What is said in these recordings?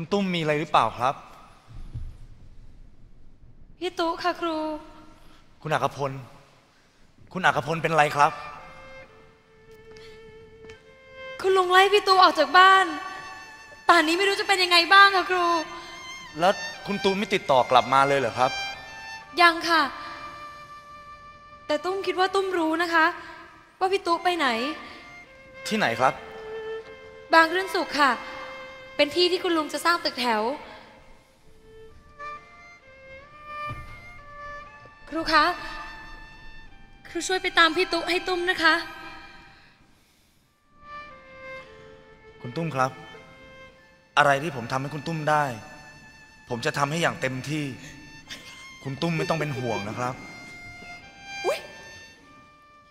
คุณตุ้มมีอะไรหรือเปล่าครับ พี่ตุ๊ค่ะครู คุณอักพล คุณอักพลเป็นไรครับ คุณลุงไล่พี่ตุ๊ออกจากบ้าน ป่านนี้ไม่รู้จะเป็นยังไงบ้างค่ะครู แล้วคุณตุ้มไม่ติดต่อกลับมาเลยเหรอครับ ยังค่ะ แต่ตุ้มคิดว่าตุ้มรู้นะคะ ว่าพี่ตุ๊ไปไหน ที่ไหนครับ บางรื่นสุขค่ะ เป็นที่ที่คุณลุงจะสร้างตึกแถว ครูคะ ครูช่วยไปตามพี่ตุ๊ให้ตุ้มนะคะ คุณตุ้มครับ อะไรที่ผมทำให้คุณตุ้มได้ ผมจะทำให้อย่างเต็มที่ คุณตุ้มไม่ต้องเป็นห่วงนะครับอุ๊ย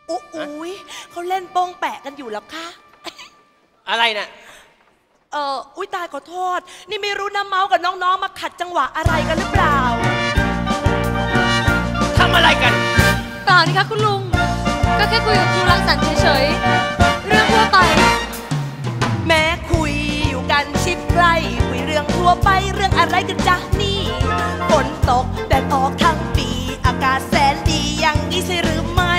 อุ๊ยอุ๊ยเขาเล่นโป้งแปะกันอยู่แล้วค่ะ อะไรน่ะ เอออุ๊ยตายขอโทษ นี่ไม่รู้น้ำเมากับน้องๆ มาขัดจังหวะอะไรกันหรือเปล่า ทำอะไรกัน เปล่านี่คะคุณลุง ก็แค่คุยกับครูรังสรรค์เฉยๆ เรื่องทั่วไป แม้คุยอยู่กันชิดใกล้ คุยเรื่องทั่วไปเรื่องอะไรกันจ๊ะนี่ฝนตกแดดออกทั้งปี อากาศแสนดีอย่างนี้ใช่หรือไม่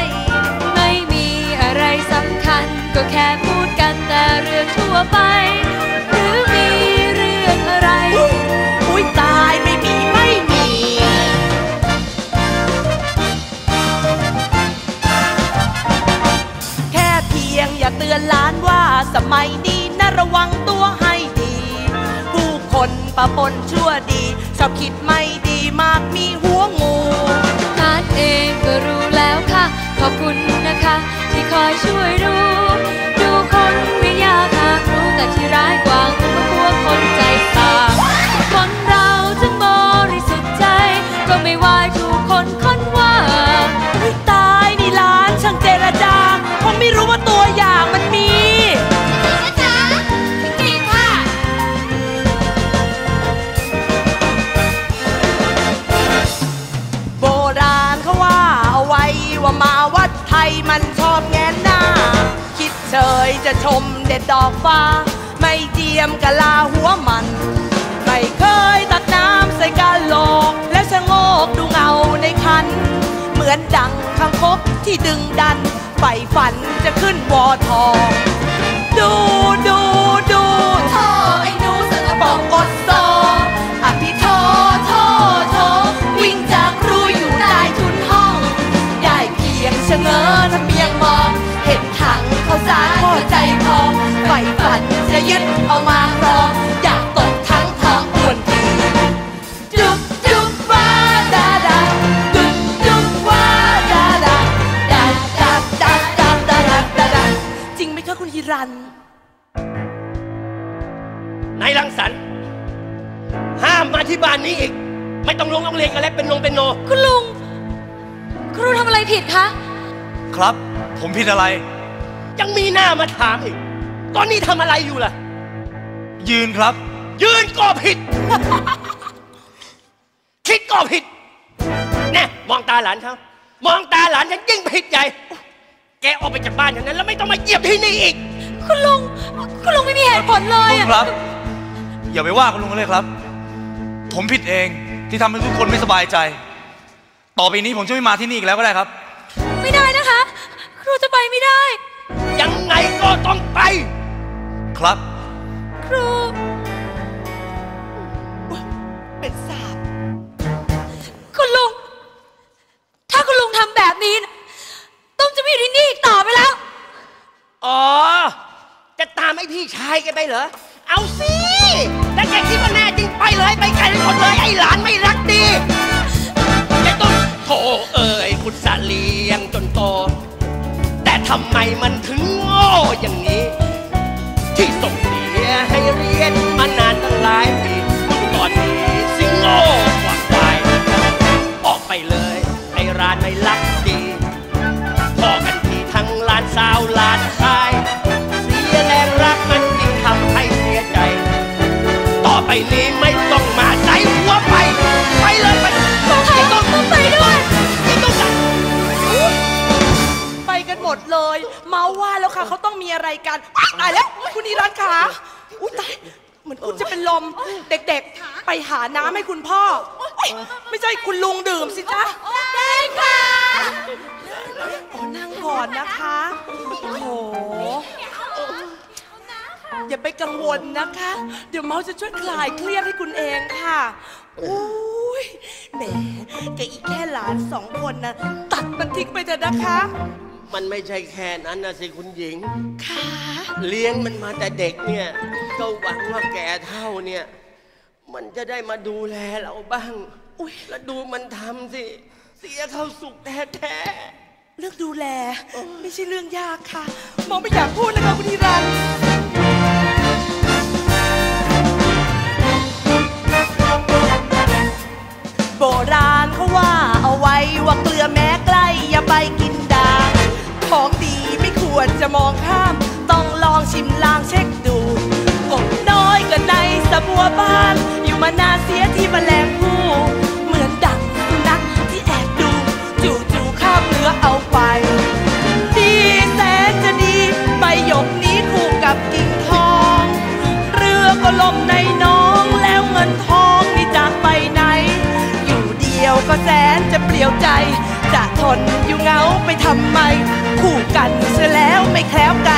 ไม่มีอะไรสำคัญ ก็แค่พูดกันแต่เรื่องทั่วไป วังตัวให้ดี ผู้คนประปนชั่วดี ชอบคิดไม่ดีมากมีหัวงูทานเองก็รู้แล้วค่ะ ขอบคุณนะคะ ที่คอยช่วยดู ดูคนไม่ยากหากรู้แต่ที่ร้ายกว่า มันชอบแงนหน้า คิดเฉยจะชมเด็ดดอกฟ้า ไม่เจียมกะลาหัวมัน ไม่เคยตักน้ำใส่กาโหลกแล้วชะโงกดูเงาในคัน เหมือนดังคางคกที่ดึงดันใฝ่ฝันจะขึ้นวอทอง ดูดู เอามาครองอยากตกทั้งทองอ้วนทีจุ๊บจุ๊บว่าดาดาจุ๊บจุ๊บว่าดาดาดาดาดาดาดาดาดาดาจริงไหมคะคุณฮิรันนายรังสรรค์ห้ามมาที่บ้านนี้อีก ไม่ต้องลงโรงเรียนกันแล้วเป็นนงเป็นโน คุณลุงครูทำอะไรผิดคะ ครับ ผมผิดอะไร ยังมีหน้ามาถามอีก ตอนนี้ทำอะไรอยู่ล่ะ ยืนครับ ยืนก็ผิด คิดก็ผิดแน่มองตาหลานเขามองตาหลานฉันยิ่งผิดใหญ่ แกออกไปจากบ้านฉันนั้นแล้วไม่ต้องมาเหยียบที่นี่อีก คุณลุง คุณลุงไม่มีเหตุผลเลยลุงอะครับ อย่าไปว่าคุณลุงเลยครับ ผมผิดเองที่ทำให้ทุกคนไม่สบายใจ ต่อไปนี้ผมจะไม่มาที่นี่อีกแล้วก็ได้ครับ ไม่ได้นะคะ ครูจะไปไม่ได้ ยังไงก็ต้องไป ครับ ครู เป็นสาบคุณลุง ถ้าคุณลุงทำแบบนี้นะต้องจะไม่อยู่ที่นี่อีกต่อไปแล้ว อ๋อ จะตามไอ้พี่ชายแกไปเหรอ เอาสิถ้าแกคิดว่าแน่จริงไปเลย ไปไกลทั้งหมดเลยไอ้หลานไม่รักดีแกต้องโถเอ่ยคุณสะเลียงจนโต แต่ทำไมมันถึงโง่อย่างนี้ ที่ส่ง ให้เรียนมานานตั้งหลายปีมึงตอนนี้สิงโง่กว่าควายออกไปเลยไอ้ร้านไม่รักดีพอกันทีทั้งลานสาวลานชาย เสียแรงรักมันยิ่งทำให้เสียใจ ต่อไปนี้ ว่าแล้วค่ะเขาต้องมีอะไรกันอุ๊ยตายแล้วคุณนิรันดร์ขาอุ้ยตายเหมือนคุณจะเป็นลมเด็กๆ ไปหาน้ำให้คุณพ่อเอ้ยไม่ใช่คุณลุงดื่มสิจ๊ะได้ค่ะโอ้นั่งก่อนนะคะโอ้โห อย่าไปกังวลนะคะ เดี๋ยวเมาส์จะช่วยคลายเครียดให้คุณเองค่ะอุ้ยแหมแกอีกแค่หลานสองคนนะตัดมันทิ้งไปเถอะนะคะ มันไม่ใช่แค่นั้นนะสิคุณหญิง ค่ะ เลี้ยงมันมาแต่เด็กเนี่ย ก็หวังว่าแก่เท่าเนี่ย มันจะได้มาดูแลเราบ้าง อุ๊ยแล้วดูมันทำสิ เสียเข้าสุขแท้เรื่องดูแล ไม่ใช่เรื่องยากค่ะ มองไม่อยากพูดนะคะคุณธีรัน ไม่ควรจะมองข้าม ต้องลองชิมลางเช็คดู กบน้อยก็ในสะบัวบ้าน อยู่มานานเสียที่แมลงผู้เหมือนดังสุนัขที่แอบดูจู่ๆข้ามเรือเอาไป ดีแสนจะดีใบหยกนี้คู่กับกิ่งทอง เรือก็ล่มในน้องแล้วเงินทองนี่จากไปไหน อยู่เดียวก็แสนจะเปลี่ยวใจจะทนอยู่เงาไปทำไม คู่กันเสียแล้ว ไม่แคล้วไกล